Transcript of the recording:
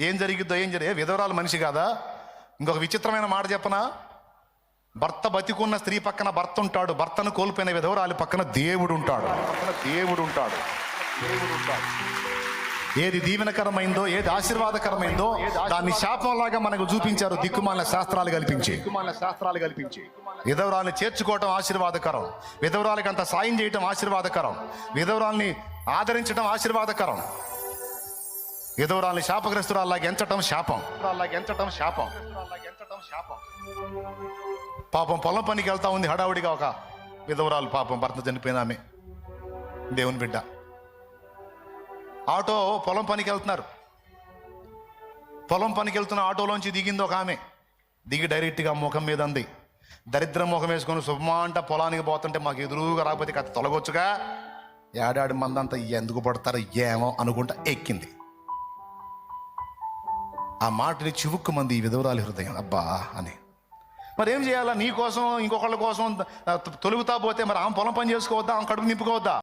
ఏం జరిగిద్దో ఏం జరిగే విధవరాలు మనిషి కాదా? ఇంకొక విచిత్రమైన మాట చెప్పనా? భర్త బతికున్న స్త్రీ పక్కన భర్త ఉంటాడు. భర్తను కోల్పోయిన విధవరాలి పక్కన దేవుడు ఉంటాడు. పక్కన దేవుడు ఉంటాడు. దేవుడు ఉంటాడు. ఏది దీవెనకరమైందో ఏది ఆశీర్వాదకరమైందో దాన్ని శాపంలాగా మనకు చూపించారు దిక్కుమాలిన శాస్త్రాలు కల్పించి. దిక్కుమాలిన శాస్త్రాలు కల్పించి. విధవరాల్ని చేర్చుకోవటం ఆశీర్వాదకరం. విధవరాలకి అంత సాయం చేయటం ఆశీర్వాదకరం. విధవరాల్ని ఆదరించడం ఆశీర్వాదకరం. విధవరాల్ని శాపగ్రస్తురాల్లాగా ఎంచటం శాపం. అలాగే ఎంచటం శాపం. ఎంచటం శాపం. పాపం పొలం పనికి వెళ్తా ఉంది హడావుడిగా ఒక విధవరాలు పాపం భర్త చనిపోయిన ఆమె. దేవుని బిడ్డ. ఆటో పొలం పనికి వెళ్తున్నారు. పొలం పనికి వెళ్తున్న ఆటోలోంచి దిగింది ఒక ఆమె. దిగి డైరెక్ట్గా ముఖం మీద అంది. దరిద్రం ముఖం వేసుకొని శుభమా అంట పొలానికి పోతుంటే మాకు ఎదురుగా రాకపోతే కథ తొలగొచ్చుగా. ఏడాడి మందంతా ఎందుకు పడతారో ఏమో అనుకుంటా ఎక్కింది. ఆ మాటని చివుక్కుమంది ఈ విధవరాలి హృదయం. అబ్బా అని. మరి ఏం చేయాలా? నీ కోసం ఇంకొకళ్ళ కోసం తొలుగుతా పోతే మరి ఆమె పొలం పని చేసుకోవద్దా? ఆమె కడుపు నింపుకోవద్దా?